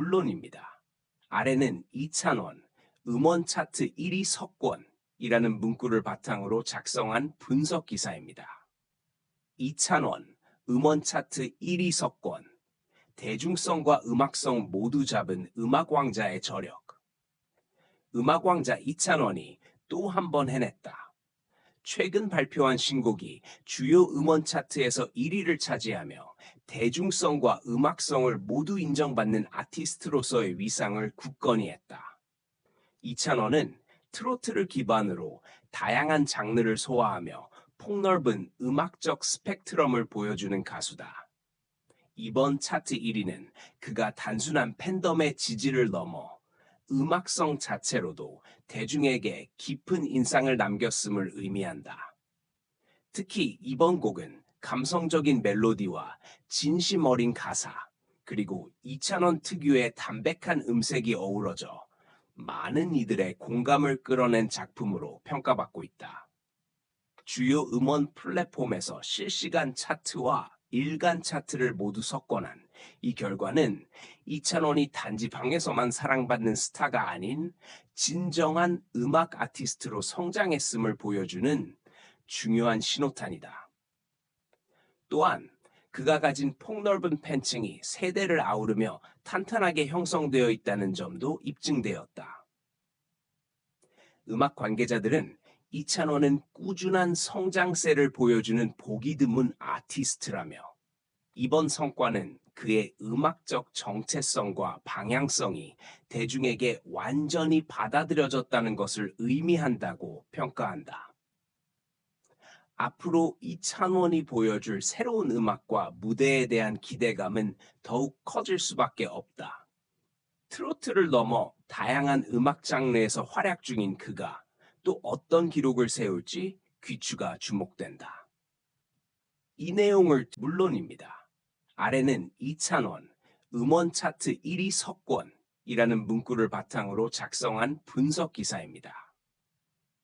물론입니다. 아래는 이찬원 음원 차트 1위 석권이라는 문구를 바탕으로 작성한 분석 기사입니다. 이찬원 음원 차트 1위 석권 대중성과 음악성 모두 잡은 음악왕자의 저력 음악왕자 이찬원이 또 한 번 해냈다. 최근 발표한 신곡이 주요 음원 차트에서 1위를 차지하며 대중성과 음악성을 모두 인정받는 아티스트로서의 위상을 굳건히 했다. 이찬원은 트로트를 기반으로 다양한 장르를 소화하며 폭넓은 음악적 스펙트럼을 보여주는 가수다. 이번 차트 1위는 그가 단순한 팬덤의 지지를 넘어 음악성 자체로도 대중에게 깊은 인상을 남겼음을 의미한다. 특히 이번 곡은 감성적인 멜로디와 진심 어린 가사, 그리고 이찬원 특유의 담백한 음색이 어우러져 많은 이들의 공감을 끌어낸 작품으로 평가받고 있다. 주요 음원 플랫폼에서 실시간 차트와 일간 차트를 모두 석권한 이 결과는 이찬원이 단지 방에서만 사랑받는 스타가 아닌 진정한 음악 아티스트로 성장했음을 보여주는 중요한 신호탄이다. 또한 그가 가진 폭넓은 팬층이 세대를 아우르며 탄탄하게 형성되어 있다는 점도 입증되었다. 음악 관계자들은 이찬원은 꾸준한 성장세를 보여주는 보기 드문 아티스트라며 이번 성과는 그의 음악적 정체성과 방향성이 대중에게 완전히 받아들여졌다는 것을 의미한다고 평가한다. 앞으로 이찬원이 보여줄 새로운 음악과 무대에 대한 기대감은 더욱 커질 수밖에 없다. 트로트를 넘어 다양한 음악 장르에서 활약 중인 그가 또 어떤 기록을 세울지 귀추가 주목된다. 이 내용을 물론입니다. 아래는 이찬원 음원 차트 1위 석권이라는 문구를 바탕으로 작성한 분석 기사입니다.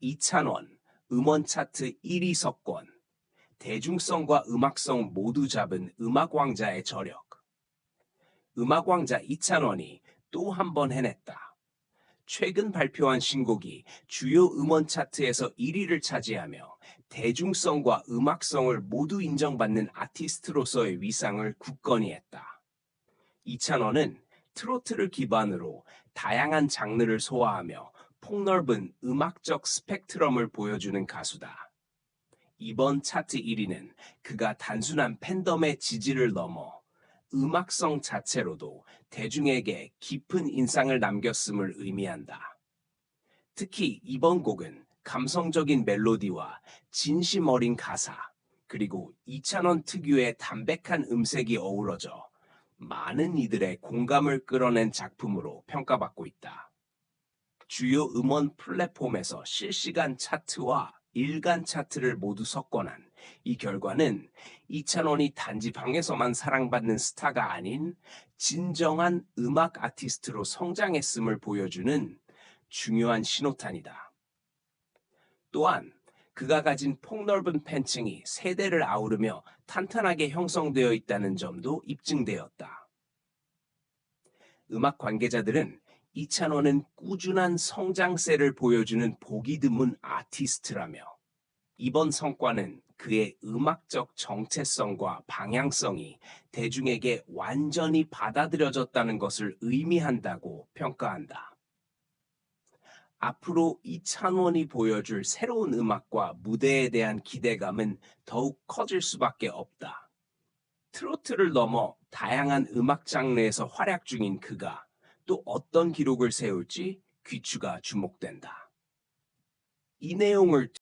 이찬원 음원 차트 1위 석권 대중성과 음악성 모두 잡은 음악왕자의 저력 음악왕자 이찬원이 또 한 번 해냈다. 최근 발표한 신곡이 주요 음원 차트에서 1위를 차지하며 대중성과 음악성을 모두 인정받는 아티스트로서의 위상을 굳건히 했다. 이찬원은 트로트를 기반으로 다양한 장르를 소화하며 폭넓은 음악적 스펙트럼을 보여주는 가수다. 이번 차트 1위는 그가 단순한 팬덤의 지지를 넘어 음악성 자체로도 대중에게 깊은 인상을 남겼음을 의미한다. 특히 이번 곡은 감성적인 멜로디와 진심 어린 가사, 그리고 이찬원 특유의 담백한 음색이 어우러져 많은 이들의 공감을 끌어낸 작품으로 평가받고 있다. 주요 음원 플랫폼에서 실시간 차트와 일간 차트를 모두 석권한 이 결과는 이찬원이 단지 방에서만 사랑받는 스타가 아닌 진정한 음악 아티스트로 성장했음을 보여주는 중요한 신호탄이다. 또한 그가 가진 폭넓은 팬층이 세대를 아우르며 탄탄하게 형성되어 있다는 점도 입증되었다. 음악 관계자들은 이찬원은 꾸준한 성장세를 보여주는 보기 드문 아티스트라며 이번 성과는 그의 음악적 정체성과 방향성이 대중에게 완전히 받아들여졌다는 것을 의미한다고 평가한다. 앞으로 이찬원이 보여줄 새로운 음악과 무대에 대한 기대감은 더욱 커질 수밖에 없다. 트로트를 넘어 다양한 음악 장르에서 활약 중인 그가 또 어떤 기록을 세울지 귀추가 주목된다. 이 내용을